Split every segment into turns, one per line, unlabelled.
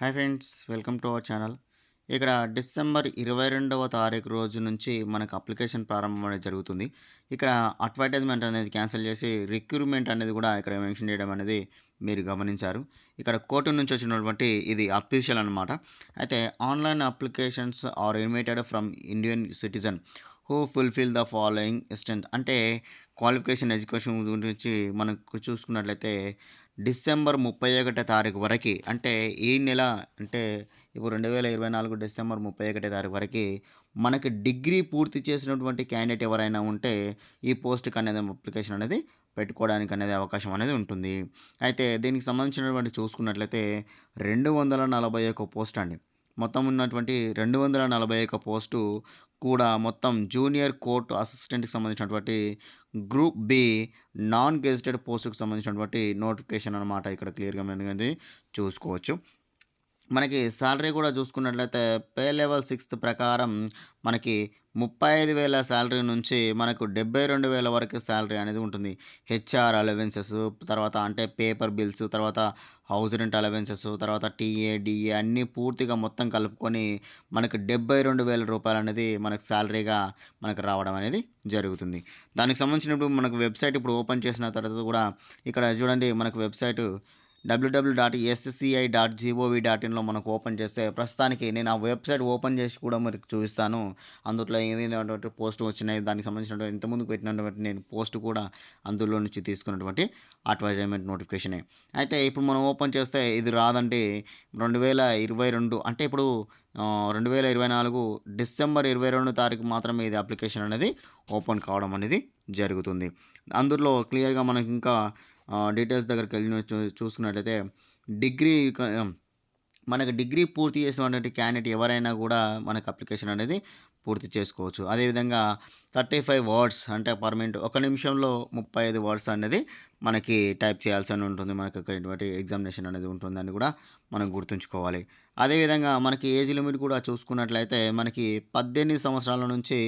Hi friends welcome to our channel. ఇక్కడ December ఇరవై రెండవ తారీఖు రోజు నుంచి మనకు అప్లికేషన్ ప్రారంభం అనేది జరుగుతుంది. ఇక్కడ అడ్వర్టైజ్మెంట్ అనేది క్యాన్సిల్ చేసి రిక్రూట్మెంట్ అనేది కూడా ఇక్కడ మెన్షన్ చేయడం అనేది మీరు గమనించారు. ఇక్కడ కోర్టు నుంచి వచ్చినటువంటి ఇది అఫీషియల్ అనమాట అయితే online applications are invited from Indian citizen who fulfil the following instant అంటే క్వాలిఫికేషన్ ఎడ్యుకేషన్ గురించి మనకు చూసుకున్నట్లయితే డిసెంబర్ ముప్పై ఒకటో తారీఖు వరకు అంటే ఈ నెల అంటే ఇప్పుడు రెండు వేల ఇరవై నాలుగు డిసెంబర్ ముప్పై ఒకటో తారీఖు వరకు మనకి డిగ్రీ పూర్తి చేసినటువంటి క్యాండిడేట్ ఎవరైనా ఉంటే ఈ పోస్ట్కి అనేది అప్లికేషన్ అనేది పెట్టుకోవడానికి అనేది అవకాశం అనేది ఉంటుంది. అయితే దీనికి సంబంధించినటువంటి చూసుకున్నట్లయితే రెండు వందల నలభై ఒక పోస్ట్ అండి. మొత్తం ఉన్నటువంటి రెండు వందల నలభై ఒక పోస్టు కూడా మొత్తం జూనియర్ కోర్టు అసిస్టెంట్కి సంబంధించినటువంటి గ్రూప్ బి నాన్ గెజిటెడ్ పోస్టుకు సంబంధించినటువంటి నోటిఫికేషన్ అనమాట ఇక్కడ క్లియర్గా అనేది చూసుకోవచ్చు. మనకి శాలరీ కూడా చూసుకున్నట్లయితే పే లెవెల్ సిక్స్త్ ప్రకారం మనకి ముప్పై ఐదు వేల శాలరీ నుంచి మనకు డెబ్బై రెండు వేల వరకు శాలరీ అనేది ఉంటుంది. హెచ్ఆర్ అలవెన్సెస్ తర్వాత అంటే పేపర్ బిల్స్ తర్వాత హౌస్ రెంట్ అలవెన్సెస్ తర్వాత టీఏ డిఏ అన్నీ పూర్తిగా మొత్తం కలుపుకొని మనకు డెబ్బై రెండు వేల రూపాయలు అనేది మనకు శాలరీగా మనకు రావడం అనేది జరుగుతుంది. దానికి సంబంధించినప్పుడు మనకు వెబ్సైట్ ఇప్పుడు ఓపెన్ చేసిన తర్వాత కూడా ఇక్కడ చూడండి మనకు website WWW dot SCI dot GOV dot ఇన్లో మనకు ఓపెన్ చేస్తే ప్రస్తుతానికి నేను ఆ వెబ్సైట్ ఓపెన్ చేసి కూడా మీకు చూపిస్తాను. అందులో ఏమైనటువంటి పోస్ట్ వచ్చినాయి దానికి సంబంధించినటువంటి ఇంతకుముందు పెట్టినటువంటి నేను పోస్ట్ కూడా అందులో నుంచి తీసుకున్నటువంటి అడ్వర్టైజ్మెంట్ నోటిఫికేషనే అయితే ఇప్పుడు మనం ఓపెన్ చేస్తే ఇది రాదంటే రెండు వేల ఇరవై రెండు అంటే ఇప్పుడు రెండు వేల ఇరవై నాలుగు డిసెంబర్ ఇరవై రెండు తారీఖు మాత్రమే ఇది అప్లికేషన్ అనేది ఓపెన్ కావడం అనేది జరుగుతుంది. అందులో క్లియర్గా మనకి ఇంకా డీటెయిల్స్ దగ్గరికి వెళ్ళి చూసుకున్నట్లయితే డిగ్రీ మనకు డిగ్రీ పూర్తి చేసినటువంటి క్యాండిడేట్ ఎవరైనా కూడా మనకు అప్లికేషన్ అనేది పూర్తి చేసుకోవచ్చు. అదేవిధంగా థర్టీ ఫైవ్ వర్డ్స్ అంటే పర్ మినిట్ ఒక నిమిషంలో ముప్పై ఐదు వర్డ్స్ అనేది మనకి టైప్ చేయాల్సి ఉంటుంది. మనకి ఇటువంటి ఎగ్జామినేషన్ అనేది ఉంటుందని కూడా మనం గుర్తుంచుకోవాలి. అదేవిధంగా మనకి ఏజ్ లిమిట్ కూడా చూసుకున్నట్లయితే మనకి పద్దెనిమిది సంవత్సరాల నుంచి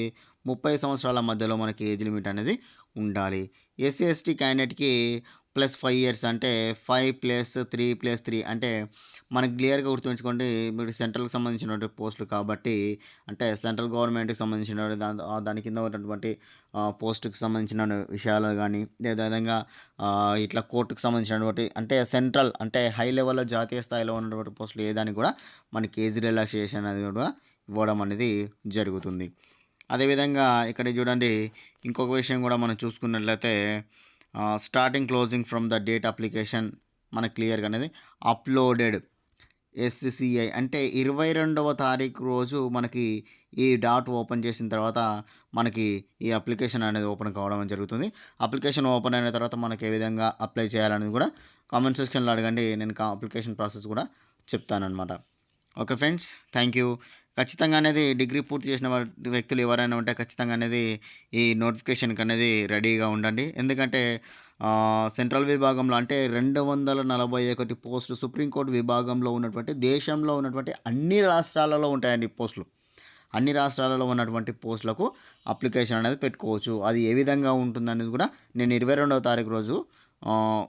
ముప్పై సంవత్సరాల మధ్యలో మనకి ఏజ్ లిమిట్ అనేది ఉండాలి. ఎస్సీ ఎస్టీ క్యాండిడేట్కి ప్లస్ ఫైవ్ ఇయర్స్ అంటే five plus three plus three అంటే మనకి క్లియర్గా గుర్తుంచుకోండి మీరు సెంట్రల్కి సంబంధించినటువంటి పోస్టులు కాబట్టి అంటే సెంట్రల్ గవర్నమెంట్కి సంబంధించిన దాని దాని కింద ఉన్నటువంటి పోస్టుకి సంబంధించిన విషయాలు కానీ అదేవిధంగా ఇట్లా కోర్టుకు సంబంధించినటువంటి అంటే సెంట్రల్ అంటే హై లెవెల్లో జాతీయ స్థాయిలో ఉన్నటువంటి పోస్టులు ఏదానికి కూడా మనకి ఏజ్ రిలాక్సేషన్ అనేది కూడా ఇవ్వడం అనేది జరుగుతుంది. అదేవిధంగా ఇక్కడ చూడండి ఇంకొక విషయం కూడా మనం చూసుకున్నట్లయితే starting closing from the date application మనకు క్లియర్గా అనేది అప్లోడెడ్ ఎస్సిసిఐ అంటే ఇరవై రెండవ తారీఖు రోజు మనకి ఈ డాట్ ఓపెన్ చేసిన తర్వాత మనకి ఈ అప్లికేషన్ అనేది ఓపెన్ కావడం జరుగుతుంది. అప్లికేషన్ ఓపెన్ అయిన తర్వాత మనకి ఏ విధంగా అప్లై చేయాలనేది కూడా కామెంట్ సెక్షన్లో అడగండి. నేను అప్లికేషన్ ప్రాసెస్ కూడా చెప్తానమాట ఓకే ఫ్రెండ్స్ థ్యాంక్ యూ. ఖచ్చితంగా అనేది డిగ్రీ పూర్తి చేసిన వ్యక్తులు ఎవరైనా ఉంటే ఖచ్చితంగా అనేది ఈ నోటిఫికేషన్కి అనేది రెడీగా ఉండండి. ఎందుకంటే సెంట్రల్ విభాగంలో అంటే రెండు వందల నలభై ఒకటి పోస్టు సుప్రీంకోర్టు విభాగంలో ఉన్నటువంటి దేశంలో ఉన్నటువంటి అన్ని రాష్ట్రాలలో ఉంటాయండి పోస్టులు. అన్ని రాష్ట్రాలలో ఉన్నటువంటి పోస్టులకు అప్లికేషన్ అనేది పెట్టుకోవచ్చు. అది ఏ విధంగా ఉంటుందనేది కూడా నేను ఇరవై రెండవ తారీఖు రోజు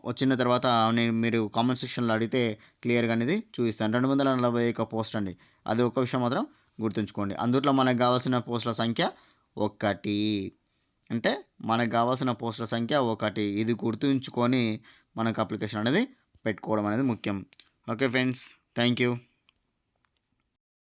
వచ్చిన తర్వాత నేను మీరు కామెంట్ సెక్షన్లో అడిగితే క్లియర్గా అనేది చూపిస్తాను. రెండు వందల నలభై ఒక పోస్ట్ అండి. అది ఒక విషయం మాత్రం గుర్తుంచుకోండి. అందుట్లో మనకు కావాల్సిన పోస్టుల సంఖ్య ఒకటి. అంటే మనకు కావాల్సిన పోస్టుల సంఖ్య ఒకటి. ఇది గుర్తుంచుకొని మనకు అప్లికేషన్ అనేది పెట్టుకోవడం అనేది ముఖ్యం. Okay friends thank you